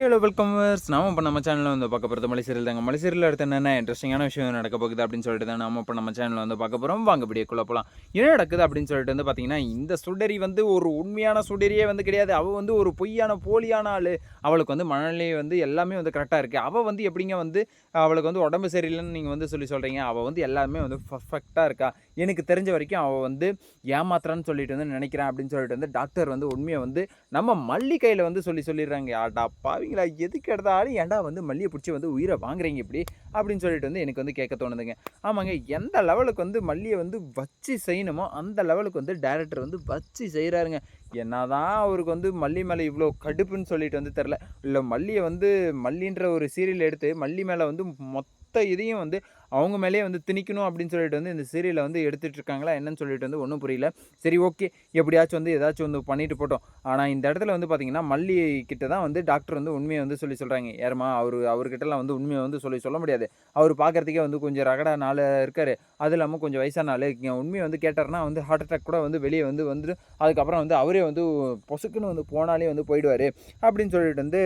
Hello welcome நாம இப்போ நம்ம சேனலில் வந்து பார்க்க போகிறது மலைசீரியல் தாங்க. மலைசீரியல் அடுத்து என்னென்ன இன்ட்ரெஸ்டிங்கான விஷயம் நடக்க போகுது அப்படின்னு சொல்லிட்டு தான் நாம இப்போ நம்ம சேனலில் வந்து பார்க்க போகிறோம் வாங்க வீடியோக்குள்ளே போகலாம் என்ன நடக்குது அப்படின்னு சொல்லிட்டு வந்து பார்த்தீங்கன்னா இந்த சுடரி வந்து ஒரு உண்மையான சுடரியே வந்து கிடையாது. அவள் வந்து ஒரு பொய்யான போலியான ஆள். அவளுக்கு வந்து மனநிலை வந்து எல்லாமே வந்து கரெக்டாக இருக்குது அவள் வந்து எப்படிங்க வந்து அவளுக்கு வந்து உடம்பு சரியில்லைன்னு நீங்கள் வந்து சொல்லி சொல்கிறீங்க அவள் வந்து எல்லாமே வந்து பர்ஃபெக்டாக இருக்கா? எனக்கு தெரிஞ்ச வரைக்கும் அவள் வந்து ஏமாத்துறான்னு சொல்லிட்டு வந்து நினைக்கிறேன் அப்படின்னு சொல்லிட்டு வந்து டாக்டர் வந்து உண்மையை வந்து நம்ம மல்லிகையில் வந்து சொல்லி சொல்லிடுறாங்க. ஆடா சரிங்களா எதுக்கு எடுத்தாலும் ஏன்டா வந்து மல்லியை பிடிச்சி வந்து உயிரை வாங்குறீங்க இப்படி? அப்படின்னு சொல்லிட்டு வந்து எனக்கு வந்து கேட்க தோணுதுங்க. ஆமாங்க எந்த லெவலுக்கு வந்து மல்லியை வந்து வச்சு செய்யணுமோ அந்த லெவலுக்கு வந்து டேரக்டர் வந்து வச்சு செய்கிறாருங்க என்னதான் அவருக்கு வந்து மல்லி மேலே இவ்வளோ கடுப்புன்னு சொல்லிட்டு வந்து தெரில இல்லை மல்லியை வந்து மல்லின்ற ஒரு சீரியல் எடுத்து மல்லி மேலே வந்து மொத்த இதையும் வந்து அவங்க மேலேயே வந்து திணிக்கணும் அப்படின்னு சொல்லிட்டு வந்து இந்த சீரியலை வந்து எடுத்துகிட்டு இருக்காங்களா என்னன்னு சொல்லிட்டு வந்து ஒன்றும் புரியல. சரி ஓகே. எப்படியாச்சும் வந்து ஏதாச்சும் வந்து பண்ணிட்டு போட்டோம். ஆனால் இந்த இடத்துல வந்து பார்த்தீங்கன்னா மல்லி கிட்ட தான் வந்து டாக்டர் வந்து உண்மையை வந்து சொல்லி சொல்கிறாங்க ஏறமா அவர் அவர்கிட்டலாம் வந்து உண்மையை வந்து சொல்லி சொல்ல முடியாது. அவர் பார்க்குறதுக்கே வந்து கொஞ்சம் ரகடா நாள் இருக்கார். அது இல்லாமல் கொஞ்சம் வயசான ஆள். இங்க உண்மையை வந்து கேட்டார்னா வந்து ஹார்ட் அட்டாக் கூட வந்து வெளியே வந்து வந்துடும் அதுக்கப்புறம் வந்து அவரே வந்து பொசுக்குன்னு வந்து போனாலே வந்து போயிடுவார். அப்படின்னு சொல்லிட்டு வந்து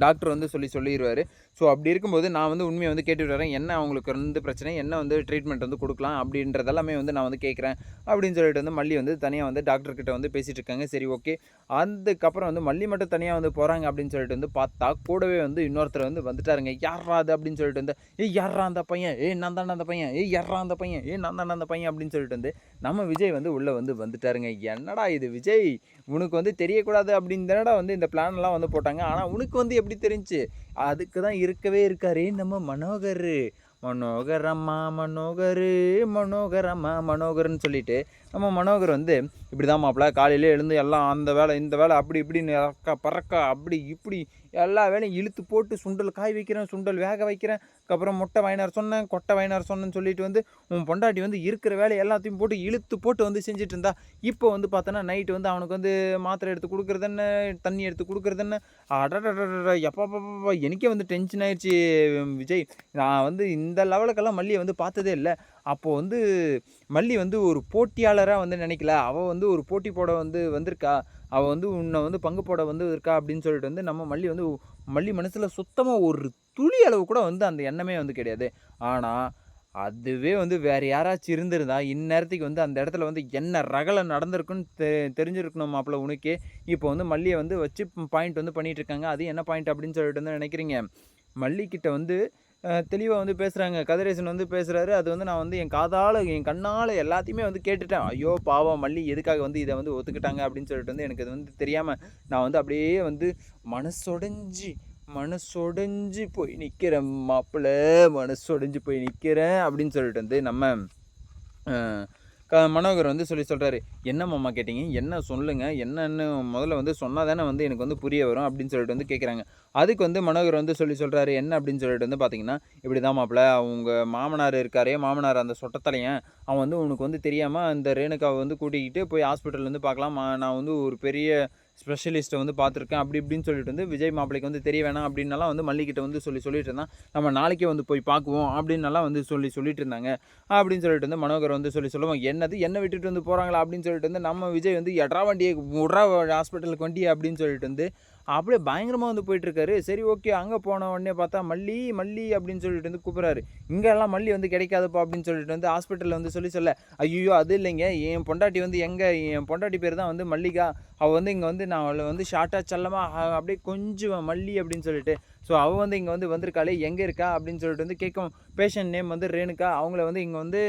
டாக்டர் வந்து சொல்லி சொல்லிடுவார். ஸோ அப்படி இருக்கும்போது நான் வந்து உண்மையை வந்து கேட்டுட்டு வரேன். என்ன அவங்களுக்கு வந்து பிரச்சனை? என்ன வந்து ட்ரீட்மெண்ட் வந்து கொடுக்கலாம்? அப்படின்றதெல்லாமே வந்து நான் வந்து கேட்குறேன். அப்படின்னு சொல்லிட்டு வந்து மல்லி வந்து தனியாக வந்து டாக்டர்கிட்ட வந்து பேசிகிட்டு இருக்காங்க. சரி ஓகே அதுக்கப்புறம் வந்து மல்லி மட்டும் தனியாக வந்து போகிறாங்க அப்படின்னு சொல்லிட்டு வந்து பார்த்தா கூடவே வந்து இன்னொருத்தர் வந்து வந்துட்டாருங்க. யாரா அது? அப்படின்னு சொல்லிட்டு வந்து ஏய் யாரா அந்த பையன்? ஏய் நான் தானே அந்த பையன். ஏய் யாரா அந்த பையன்? ஏய் நான் தானே அந்த பையன். அப்படின்னு சொல்லிட்டு வந்து நம்ம விஜய் வந்து உள்ளே வந்து வந்துட்டாருங்க. என்னடா இது விஜய்? உனக்கு வந்து தெரியக்கூடாது. அப்படின்னு தானடா வந்து இந்த பிளான்லாம் வந்து போட்டாங்க. ஆனால் உனக்கு வந்து எப்படி தெரிஞ்சு? அதுக்கு தான் இருக்கவே இருக்காரு. நம்ம மனோகர். மனோகரம்மா மனோகர் மனோகரம்மா மனோகர்னு சொல்லிட்டு நம்ம மனோகர் வந்து இப்படி தான் மாப்பிள்ள காலையிலே எழுந்து எல்லாம் அந்த வேலை இந்த வேலை அப்படி இப்படின்னு அக்கா பறக்கா அப்படி இப்படி எல்லா வேலையும் இழுத்து போட்டு சுண்டல் காய் வைக்கிறேன் சுண்டல் வேக வைக்கிறேன். அதுக்கப்புறம் முட்டை வாங்கினார் சொன்னேன் கொட்டை வாங்கினார் சொன்னேன்னு சொல்லிட்டு வந்து உன் பொண்டாட்டி வந்து இருக்கிற வேலை எல்லாத்தையும் போட்டு இழுத்து போட்டு வந்து செஞ்சுட்டு இருந்தா இப்போ வந்து பார்த்தோன்னா நைட்டு வந்து அவனுக்கு வந்து மாத்திரை எடுத்து கொடுக்குறது என்ன தண்ணி எடுத்து கொடுக்குறது என்ன அடடடட எப்பப்பா எனக்கே வந்து டென்ஷன் ஆயிடுச்சு விஜய். நான் வந்து இந்த லெவலுக்கெல்லாம் மல்லியை வந்து பார்த்ததே இல்லை. அப்போது வந்து மல்லி வந்து ஒரு போட்டியாளராக வந்து நினைக்கல. அவள் வந்து ஒரு போட்டி போட வந்து வந்திருக்கா. அவள் வந்து உன்னை வந்து பங்கு போட வந்து இருக்கா அப்படின்னு சொல்லிட்டு வந்து நம்ம மல்லி வந்து மல்லி மனசில் சுத்தமாக ஒரு துளி அளவு கூட வந்து அந்த எண்ணமே வந்து கிடையாது. ஆனால் அதுவே வந்து வேறு யாராச்சும் இருந்திருந்தா இந்நேரத்துக்கு வந்து அந்த இடத்துல வந்து என்ன ரகலை நடந்திருக்குன்னு தெ தெரிஞ்சிருக்கணும் மாப்பிள்ள உனக்கே. இப்போ வந்து மல்லியை வந்து வச்சு பாயிண்ட் வந்து பண்ணிகிட்டு இருக்காங்க. அது என்ன பாயிண்ட் அப்படின்னு சொல்லிட்டு வந்து நினைக்கிறீங்க? மல்லிக்கிட்ட வந்து தெளிவாக வந்து பேசுகிறாங்க கதிரேசன் வந்து பேசுகிறாரு அது வந்து நான் வந்து என் காதால் என் கண்ணால் எல்லாத்தையுமே வந்து கேட்டுட்டேன். ஐயோ பாவம் மல்லி எதுக்காக வந்து இதை வந்து ஒத்துக்கிட்டாங்க அப்படின்னு சொல்லிட்டு வந்து எனக்கு அது வந்து தெரியாமல் நான் வந்து அப்படியே வந்து மனசொடைஞ்சி மனசொடைஞ்சு போய் நிற்கிறேன் மாப்பிள்ளை. மனசொடைஞ்சு போய் நிற்கிறேன் அப்படின்னு சொல்லிட்டு வந்து நம்ம க மனோகர் வந்து சொல்லி சொல்கிறாரு என்ன மாமா கேட்டிங்க? என்ன சொல்லுங்கள் என்னன்னு முதல்ல வந்து சொன்னால் தானே வந்து எனக்கு வந்து புரிய வரும் அப்படின்னு சொல்லிட்டு வந்து கேட்குறாங்க அதுக்கு வந்து மனோகர் வந்து சொல்லி சொல்கிறாரு என்ன? அப்படின்னு சொல்லிட்டு வந்து பார்த்தீங்கன்னா இப்படி தான் மாப்பிள்ள அவங்க மாமனார் இருக்காரே மாமனார் அந்த சொட்டத்தலையன் அவன் வந்து உனக்கு வந்து தெரியாமல் அந்த ரேணுகாவை வந்து கூட்டிக்கிட்டு போய் ஹாஸ்பிட்டல் வந்து பார்க்கலாம் நான் வந்து ஒரு பெரிய ஸ்பெஷலிஸ்ட்டை வந்து பார்த்துருக்கேன். அப்படி இப்படின்னு சொல்லிட்டு வந்து விஜய் மாப்பிளைக்கு வந்து தெரிய வேணாம் அப்படின்னலாம் வந்து மல்லிக்கிட்ட வந்து சொல்லி சொல்லிட்டு இருந்தான். நம்ம நாளைக்கே வந்து போய் பார்க்குவோம் அப்படின்னலாம் வந்து சொல்லி சொல்லிட்டு இருந்தாங்க. அப்படின்னு சொல்லிட்டு வந்து மனோகர் வந்து சொல்லி சொல்லுவோம் என்னது? என்ன விட்டுட்டு வந்து போகிறாங்களா அப்படின்னு சொல்லிட்டு வந்து நம்ம விஜய் வந்து எட்ரா வண்டியை உட்ரா ஹாஸ்பிட்டலுக்கு வண்டி அப்படின்னு சொல்லிட்டு வந்து அப்படியே பயங்கரமாக வந்து போயிட்டுருக்காரு. சரி ஓகே அங்கே போன உடனே பார்த்தா மல்லி மல்லி அப்படின்னு சொல்லிட்டு வந்து கூப்பிட்றாரு. இங்கெல்லாம் மல்லி வந்து கிடைக்காதுப்பா அப்படின்னு சொல்லிட்டு வந்து ஹாஸ்பிட்டலில் வந்து சொல்லி சொல்ல ஐயோ அது இல்லைங்க. என் பொண்டாட்டி வந்து எங்கே என் பொண்டாட்டி பேர் தான் வந்து மல்லிகா. அவள் வந்து இங்கே வந்து நான் அவளை வந்து ஷார்ட்டாக செல்லமாக அப்படியே கொஞ்சம் மல்லி அப்படின்னு சொல்லிட்டு ஸோ அவள் வந்து இங்கே வந்து வந்திருக்காளே எங்கே இருக்கா? அப்படின்னு சொல்லிட்டு வந்து கேட்கும் பேஷண்ட் நேம் வந்து ரேணுகா அவங்கள வந்து இங்கே வந்து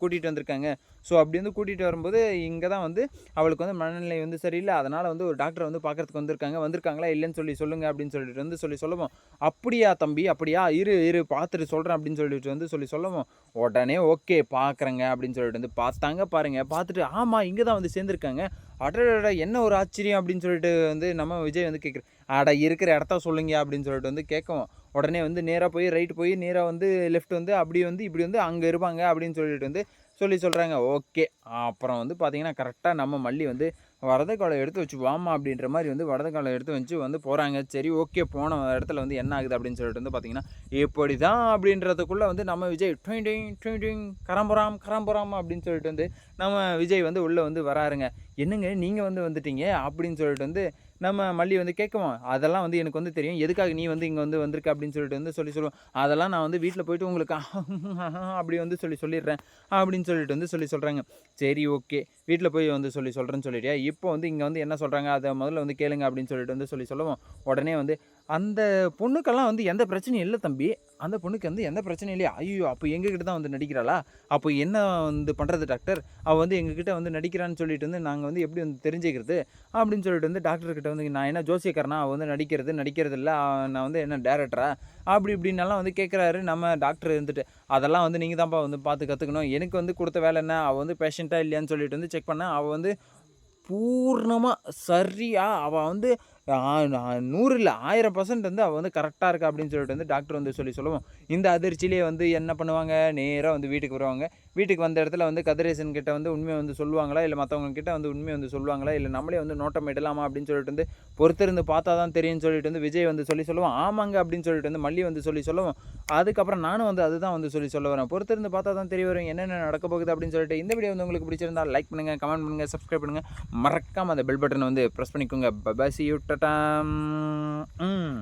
கூட்டிகிட்டு வந்திருக்காங்க. ஸோ அப்படி வந்து கூட்டிகிட்டு வரும்போது இங்கே தான் வந்து அவளுக்கு வந்து மனநிலை வந்து சரியில்லை. அதனால் வந்து ஒரு டாக்டரை வந்து பார்க்குறதுக்கு வந்திருக்காங்க. வந்திருக்காங்களா இல்லைன்னு சொல்லி சொல்லுங்கள் அப்படின்னு சொல்லிட்டு வந்து சொல்லி சொல்லுவோம் அப்படியா தம்பி அப்படியா? இரு இரு பார்த்துட்டு சொல்கிறேன் அப்படின்னு சொல்லிட்டு வந்து சொல்லி சொல்லுவோம் உடனே ஓகே பார்க்குறேங்க அப்படின்னு சொல்லிட்டு வந்து பார்த்தாங்க பாருங்கள் பார்த்துட்டு ஆமாம் இங்கே தான் வந்து சேர்ந்துருக்காங்க. அடடா என்ன ஒரு ஆச்சரியம் அப்படின்னு சொல்லிட்டு வந்து நம்ம விஜய் வந்து கேட்குறேன் அட இருக்கிற இடத்த சொல்லுங்க அப்படின்னு சொல்லிட்டு வந்து கேட்கவும். உடனே வந்து நேராக போய் ரைட் போய் நேராக வந்து லெஃப்ட் வந்து அப்படி வந்து இப்படி வந்து அங்கே இருப்பாங்க அப்படின்னு சொல்லிட்டு வந்து சொல்லி சொல்கிறாங்க ஓகே. அப்புறம் வந்து பார்த்திங்கன்னா கரெக்டாக நம்ம மல்லி வந்து வரதக்காலை எடுத்து வச்சு வாமா அப்படின்ற மாதிரி வந்து வரதக்காலை எடுத்து வச்சு வந்து போகிறாங்க சரி ஓகே போன இடத்துல வந்து என்ன ஆகுது அப்படின்னு சொல்லிட்டு வந்து பார்த்தீங்கன்னா இப்படி தான் அப்படின்றதுக்குள்ளே வந்து நம்ம விஜய் ட்விண்டிங் ட்விண்டிங் கரம்புராம் கரம்புராம் அப்படின்னு சொல்லிட்டு வந்து நம்ம விஜய் வந்து உள்ளே வந்து வராருங்க. என்னங்க நீங்கள் வந்து வந்துட்டீங்க அப்படின்னு சொல்லிட்டு வந்து நம்ம மல்லி வந்து கேட்குவோம் அதெல்லாம் வந்து எனக்கு வந்து தெரியும். எதுக்காக நீ வந்து இங்கே வந்து வந்திருக்க அப்படின்னு சொல்லிட்டு வந்து சொல்லி சொல்லுவோம் அதெல்லாம் நான் வந்து வீட்டில் போயிட்டு உங்களுக்கு அப்படி வந்து சொல்லி சொல்லிடுறேன் அப்படின்னு சொல்லிட்டு வந்து சொல்லி சொல்கிறாங்க சரி ஓகே. வீட்டில் போய் வந்து சொல்லி சொல்கிறேன்னு சொல்லிட்டியா? இப்போ வந்து இங்கே வந்து என்ன சொல்கிறாங்க அதை முதல்ல வந்து கேளுங்க அப்படின்னு சொல்லிட்டு வந்து சொல்லி சொல்லுவோம். உடனே வந்து அந்த பொண்ணுக்கெல்லாம் வந்து எந்த பிரச்சனையும் இல்லை தம்பி. அந்த பொண்ணுக்கு வந்து எந்த பிரச்சனையும் இல்லையா? ஐயோ அப்போ எங்ககிட்ட தான் வந்து நடிக்கிறாளா? அப்போ என்ன வந்து பண்ணுறது டாக்டர் அவள் வந்து எங்ககிட்ட வந்து நடிக்கிறான்னு சொல்லிட்டு வந்து நாங்கள் வந்து எப்படி வந்து தெரிஞ்சுக்கிறது? அப்படின்னு சொல்லிட்டு வந்து டாக்டர்கிட்ட வந்து நான் என்ன ஜோசியக்காரனா? அவள் வந்து நடிக்கிறது நடிக்கிறது இல்லை. நான் வந்து என்ன டேரக்டரா அப்படி இப்படின்னெல்லாம் வந்து கேட்குறாரு நம்ம டாக்டர் இருந்துட்டு. அதெல்லாம் வந்து நீங்கள் தான்ப்பா வந்து பார்த்து கற்றுக்கணும் எனக்கு வந்து கொடுத்த வேலை என்ன? அவள் வந்து பேஷண்ட்டாக இல்லையான்னு சொல்லிட்டு வந்து செக் பண்ணேன். அவள் வந்து பூர்ணமாக சரியாக அவள் வந்து நூறில் நூறு இல்லை ஆயிரம் பர்சன்ட் வந்து அவள் வந்து கரெக்டாக இருக்கா அப்படின்னு சொல்லிட்டு வந்து டாக்டர் வந்து சொல்லி சொல்லுவோம். இந்த அதிர்ச்சியிலே வந்து என்ன பண்ணுவாங்க? நேராக வந்து வீட்டுக்கு வருவாங்க. வீட்டுக்கு வந்த இடத்துல வந்து கதிரேசன் கிட்ட வந்து உண்மையை வந்து சொல்லுவாங்களா? இல்லை மற்றவங்க கிட்ட வந்து உண்மையை வந்து சொல்லுவாங்களா? இல்லை நம்மளே வந்து நோட்டம் இடலாமா? அப்படின்னு சொல்லிட்டு வந்து பொறுத்திருந்து பார்த்தா தான் தெரியும்னு சொல்லிட்டு வந்து விஜய் வந்து சொல்லி சொல்லுவோம் ஆமாங்க அப்படின்னு சொல்லிட்டு வந்து மல்லி வந்து சொல்லி சொல்லுவோம் அதுக்கப்புறம் நானும் வந்து அதுதான் வந்து சொல்லி சொல்ல வரேன். பொறுத்திருந்து பார்த்தா தான் தெரிய வரும் என்னென்ன நடக்க போகுது அப்படின்னு சொல்லிட்டு இந்த வீடியோ வந்து உங்களுக்கு பிடிச்சிருந்தா லைக் பண்ணுங்கள் கமெண்ட் பண்ணுங்கள் சப்ஸ்கிரைப் பண்ணுங்கள் மறக்காமல் அந்த பெல் பட்டனை வந்து ப்ரெஸ் பண்ணிக்கோங்க. பபாசி யூ ம்.